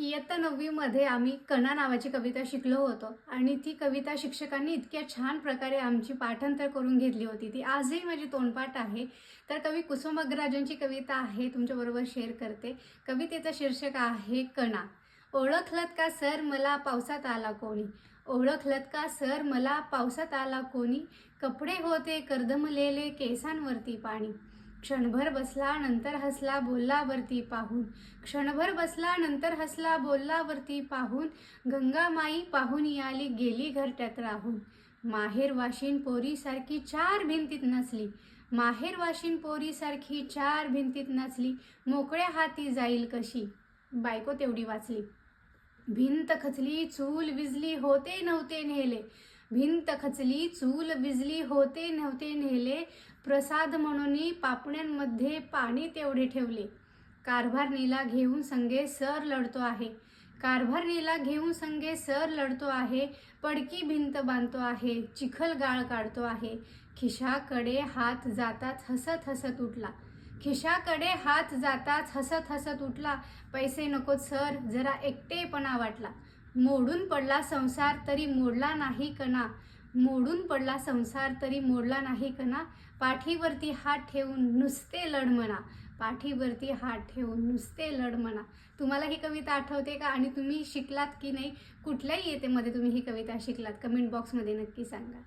इयत्ता नववीमध्ये आम्ही कणा नावाची कविता शिकलो होतो. आणि ती कविता शिक्षकांनी इतक्या छान प्रकारे आमची पाठांतर करून घेतली होती. ती आजही माझी तोंडपाठ आहे. तर कवी कुसुमाग्रजांची कविता आहे तुमच्याबरोबर शेअर करते. कवितेचं शीर्षक आहे कणा. ओळखलत का सर मला पावसात आला कोणी? ओळखलत का सर मला पावसात आला कोणी? कपडे होते कर्दमलेले केसांवरती पाणी. क्षणभर बसला नंतर हसला बोलला वरती पाहून. क्षणभर बसला नंतर हसला बोलला वरती पाहून. गंगामाई पाहून आली गेली घरट्यात राहून. माहेर वाशिन पोरीसारखी चार भिंतीत नसली. माहेर वाशिन पोरीसारखी चार भिंतीत नसली. मोकळ्या हाती जाईल कशी? बायको तेवढी वाचली. भिंत खचली चूल विजली होते नव्हते नेले. भिंत खचली चूल विजली होते नव्हते नेले. प्रसाद म्हणून पापण्यांमध्ये पाणी तेवढे ठेवले. कारभारणीला घेऊन संगे सर लढतो आहे. कारभारणीला घेऊन संगे सर लढतो आहे. पडकी भिंत बांधतो आहे. चिखल गाळ काढतो आहे. खिशाकडे हात जाताच हसत हसत उठला. खिशाकडे हात जाताच हसत हसत उठला. पैसे नकोत सर जरा एकटेपणा वाटला. मोडून पडला संसार तरी मोडला नाही कणा. मोडून पडला संसार तरी मोडला नाही कणा पाठीवरती हात ठेवून नुसते लढ म्हणा. पाठीवरती हात ठेवून नुसते लढ म्हणा. तुम्हाला ही कविता आठवते का? आणि तुम्ही शिकलात की नाही? कुठल्याही येतेमध्ये तुम्ही ही कविता शिकलात? कमेंट बॉक्समध्ये नक्की सांगा.